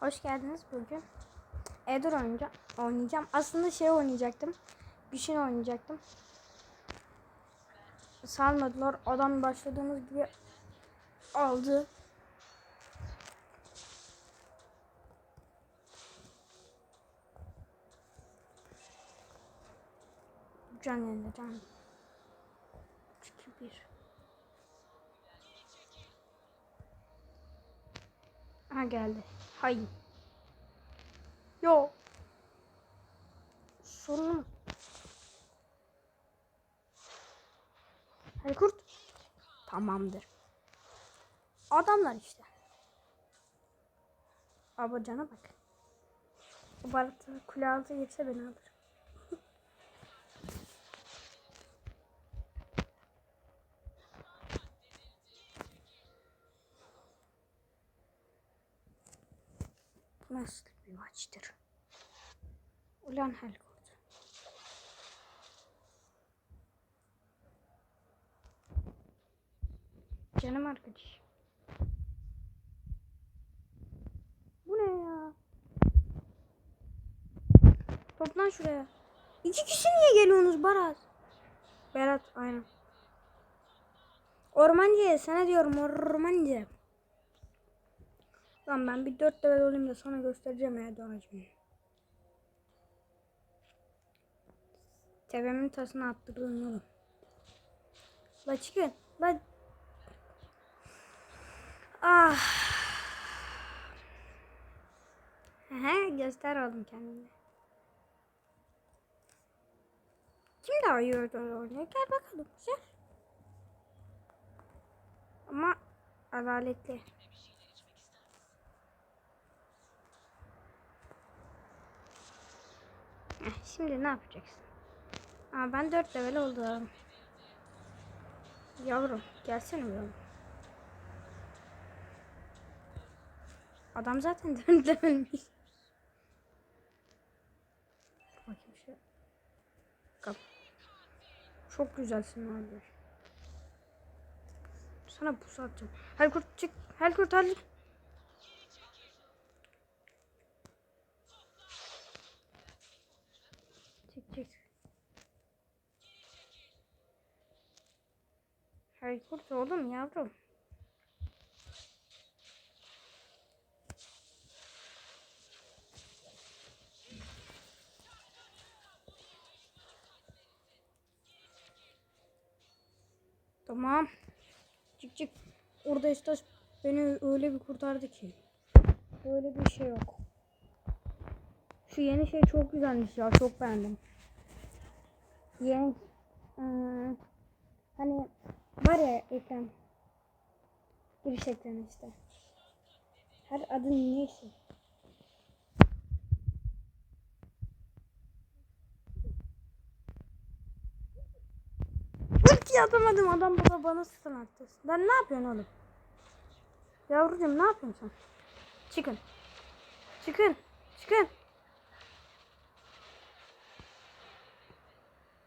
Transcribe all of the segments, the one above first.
Hoş geldiniz bugün. Oynayacağım. oynayacağım. Aslında şey oynayacaktım. Bir şey oynayacaktım. Salmadılar. Adam başladığımız gibi aldı. Can yerine can. 2 1 Ha geldi. Hayır. Yo. Sorun? Hadi kurt. Tamamdır. Adamlar işte. Abacana bak. Bu balıkta kule altı geçse beni alır. Nasıl bir maçtır? Ulan Helkurt. Canım arkadaş. Bu ne ya? Toplan şuraya. İki kişi niye geliyorsunuz Barat? Berat aynen. Ormancı sana diyorum ormancı. Tamam ben bir dört level olayım da sana göstereceğim ya donacımı. Tepemin tasını attırdın oğlum. La çıkın. La. Ah. He göster oğlum kendini. Kim daha iyi oynuyor? Gel bakalım. Gel. Ama adaletli. Şimdi ne yapacaksın? Aa, ben 4 level oldum. Yavrum gelsene buraya. Adam zaten 4 levelmiş. Bakayım şu. Kap. Çok güzelsin abi. Sana pusu atacağım. Helkurt çık. Helkurt Helkurt. Helkurt oğlum yavrum. Tamam. Çık çık. Orada işte beni öyle bir kurtardı ki. Böyle bir şey yok. Şu yeni şey çok güzelmiş ya. Çok beğendim. Yeni ıı, hani var ya ekran giriş ekranı işte. Her adı neyse. Ulti atamadım adam bana bana stun attı. Ben ne yapıyorsun oğlum? Yavrucuğum ne yapıyorsun sen? Çıkın. Çıkın. Çıkın.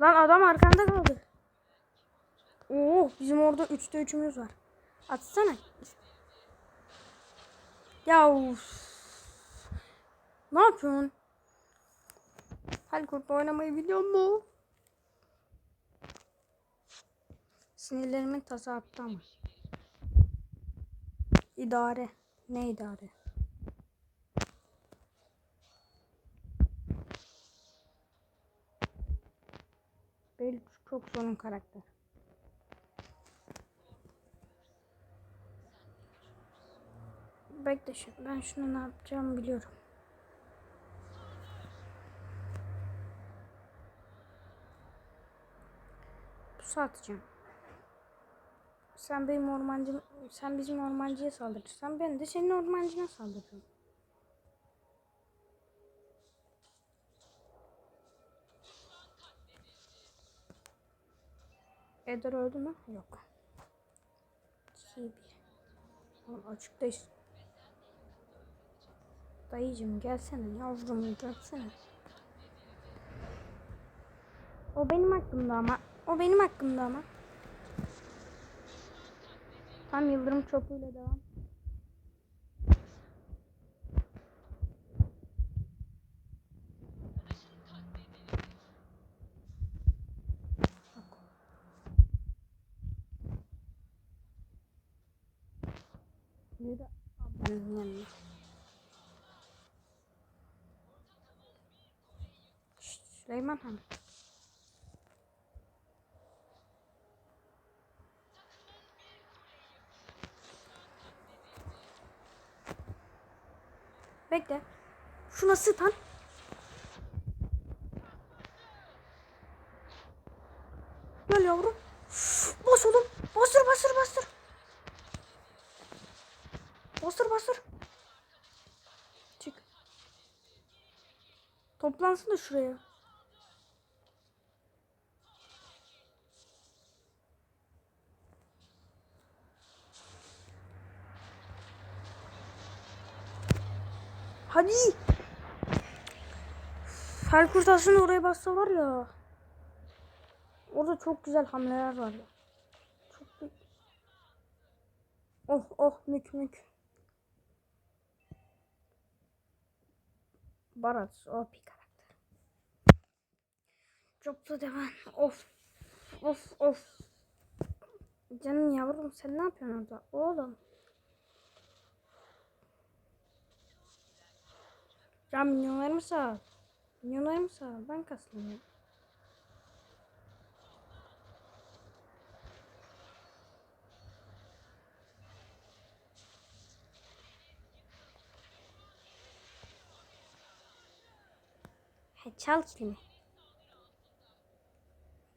Lan adam arkanda kaldı. Oo bizim orada 3'te 3'ümüz var. Atsana. Ya. Ne yapıyorsun? Halkurt oynamayı biliyor mu? Sinirlerimin tası attı ama. İdare. Ne idare? Belli çok sorun karakter. Bekle şimdi. Ben şunu ne yapacağımı biliyorum. Pusu atacağım. Sen benim ormancım, sen bizim ormancıya saldırırsan ben de senin ormancına saldırırım. Eder öldü mü? Yok. 2 1. Oğlum açıktayız. Dayıcım gelsene yavrum gelsene. O benim hakkımda ama. O benim hakkımda ama. Tam yıldırım çopuyla devam. Süleyman Han. Bekle. Şuna sıtan. Gel yavrum. Bas oğlum. Bastır bastır bastır. Bastır bastır. Çık. Toplansın da şuraya. Hadi. Fel kurtarsın oraya bassa var ya. Orada çok güzel hamleler var ya. Çok. Oh oh mük mük. Barat o bir karakter. Da devam. Of. Of of. Canım yavrum sen ne yapıyorsun orada? Oğlum. Ya milyonlarımı sağ. Milyonlarımı sağ. Ben kaslanıyorum. He, çal kilimi.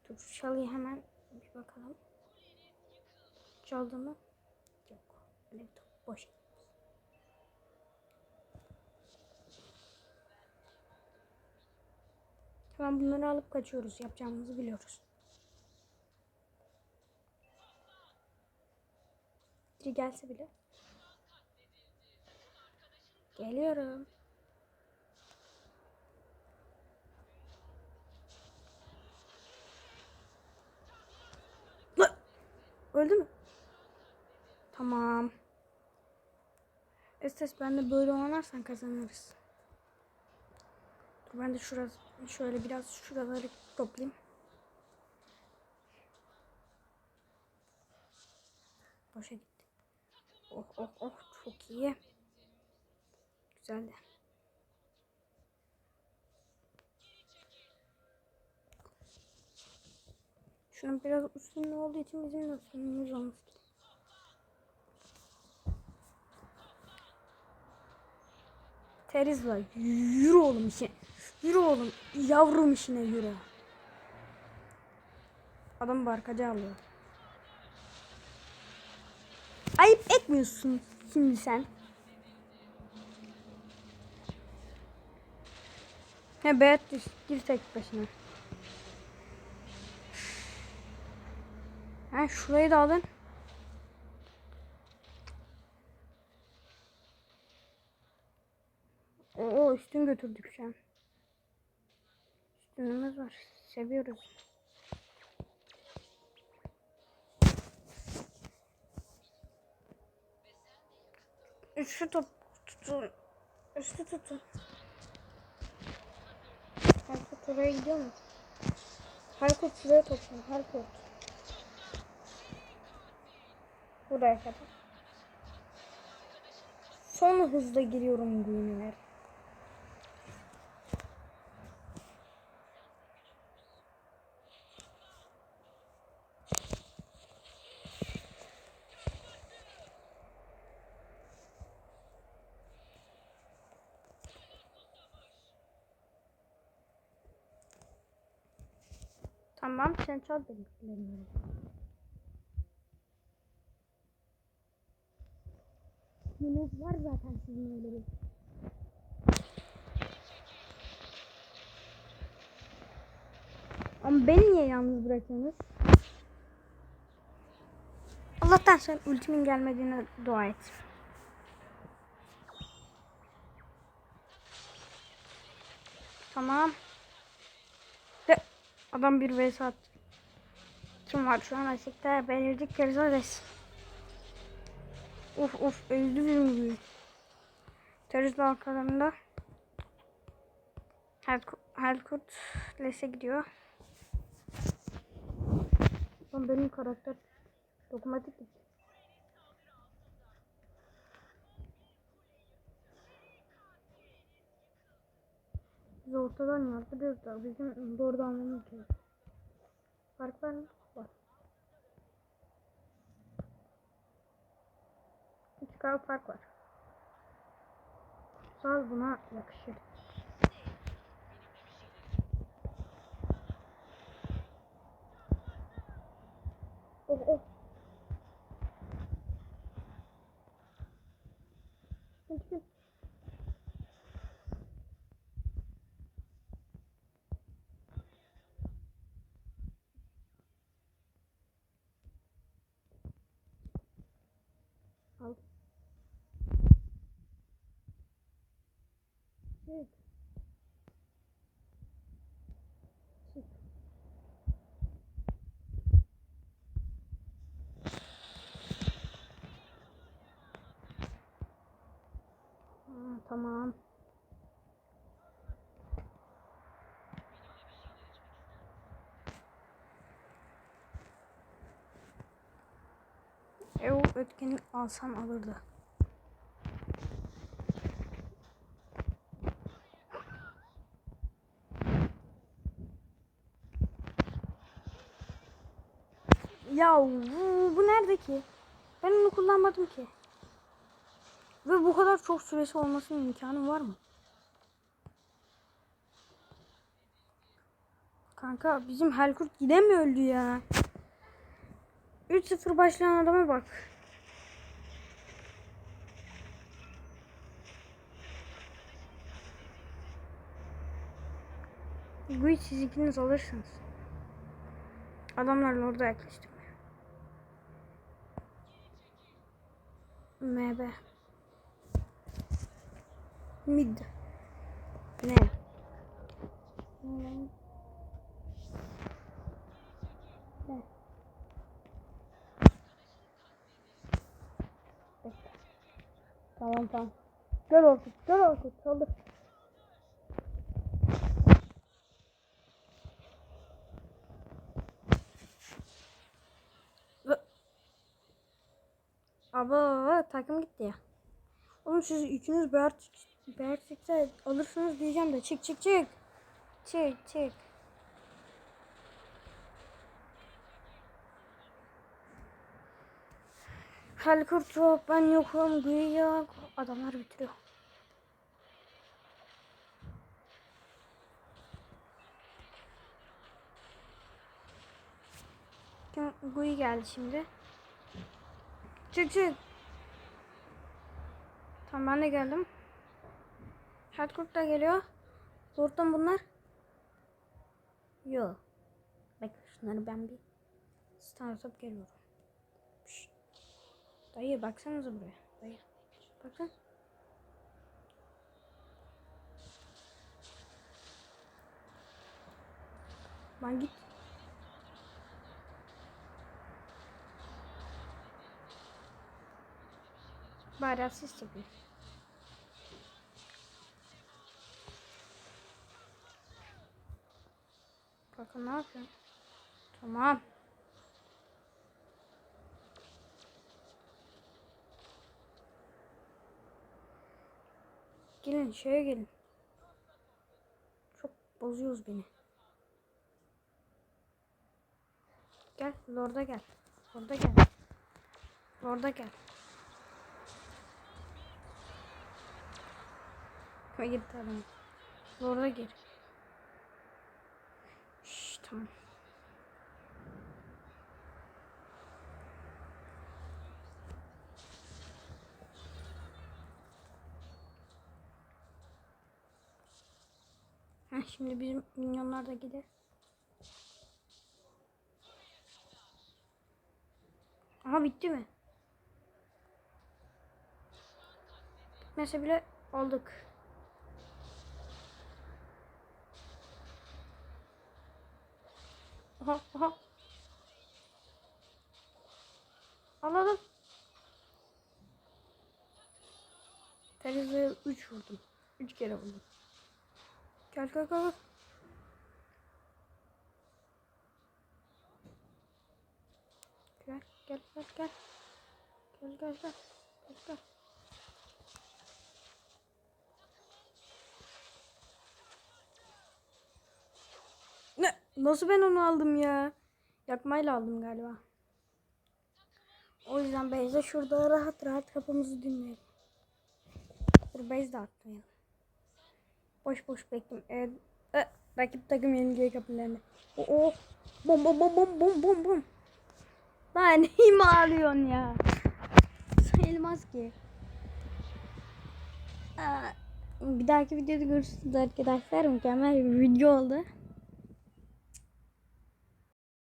Dur şu hemen bir bakalım. Çaldı mı? Yok. Öyle bir top boş. Tamam bunları alıp kaçıyoruz. Yapacağımızı biliyoruz. Biri gelse bile. Geliyorum. Öldü mü? Tamam. Estes ben de böyle oynarsan kazanırız. Dur ben de şurası şöyle biraz şuraları toplayayım. Boşa gitti. Oh oh oh çok iyi. Güzeldi. Şunun biraz üstünde olduğu için bizim de üstünlüğümüz olmuş. Terizla yürü oğlum işe. Yürü oğlum. Yavrum işine yürü. Adam barkacı alıyor. Ayıp etmiyorsun şimdi sen. He Beatrice gir tek başına. Ha şurayı da alın. Oo üstün götürdük şu an. Üstünümüz var. Seviyoruz. Üstü top tutun. Üstü tutun. Halkurt oraya gidiyor mu? Halkurt şuraya toplan. Halkurt. Buraya kadar. Son hızla giriyorum bu Tamam sen çal dediklerini. Yunus var zaten sizin öyle. Ama beni niye yalnız bırakıyorsunuz? Allah'tan sen ultimin gelmediğine dua et. Tamam. Adam bir vs attı. Kim var şu an açıkta? Benirdik Kerizades. Uf uf öldü bizim gibi. Terörist arkalarında. Helkurt Les'e gidiyor. Lan benim karakter dokunmatik Biz ortadan yardırıyoruz da bizim doğru anlamamız gerekiyor. Fark var mı? Var. Çıkar fark var. Sağ buna yakışır. Oh oh. Hadi gel. Al. Evet. Çık. Ha, tamam. E o ötkeni alsam alırdı. Ya bu, bu nerede ki? Ben onu kullanmadım ki. Ve bu kadar çok süresi olmasının imkanı var mı? Kanka bizim Helkurt öldü ya? 3-0 başlayan adama bak. Hiç siz ikiniz alırsınız. Adamlarla orada yaklaştım. MB. Mid. Ne? Bekle. Tamam tamam. Gel Orkut, gel Orkut. Saldır. Aba takım gitti ya. Oğlum siz üçünüz Bertik'te alırsınız diyeceğim de çık çık çık. Çık çık. Helkurt yok ben yokum yok. Adamlar bitiriyor. Kim Guy geldi şimdi. Çık çık. Tamam ben de geldim. Hardcore da geliyor. Zordan bunlar. Yo. Bak şunları ben bir startup geliyorum. Şşt. Dayı baksanıza buraya. Dayı. Bakın. Lan git. Asist yapayım. Bakın ne yapıyor? Tamam. Gelin şeye gelin. Çok bozuyoruz beni. Gel Lord'a gel. Lord'a gel. Lord'a gel. Ve gitti adam. Lord'a gir. Şşş tamam. Heh, şimdi bizim minyonlar da gider. Aha bitti mi? Bitmese bile aldık. Aha aha. Anladım. Teriza'ya 3 vurdum. 3 kere vurdum. Gel gel gel. Gel gel gel gel. Gel gel gel. Gel gel. Nasıl ben onu aldım ya? Yakmayla aldım galiba. O yüzden Beyza şurada rahat rahat kapımızı dinleyelim. Dur Beyza atmayalım. Boş boş bekleyin. Evet. E, rakip takım yenilgiye kapılarını. O o. Bom bom bom bom bom bom bom. Lan neyi mi ağlıyorsun ya? Sayılmaz ki. Aa, bir dahaki videoda görüşürüz arkadaşlar. Mükemmel bir video oldu.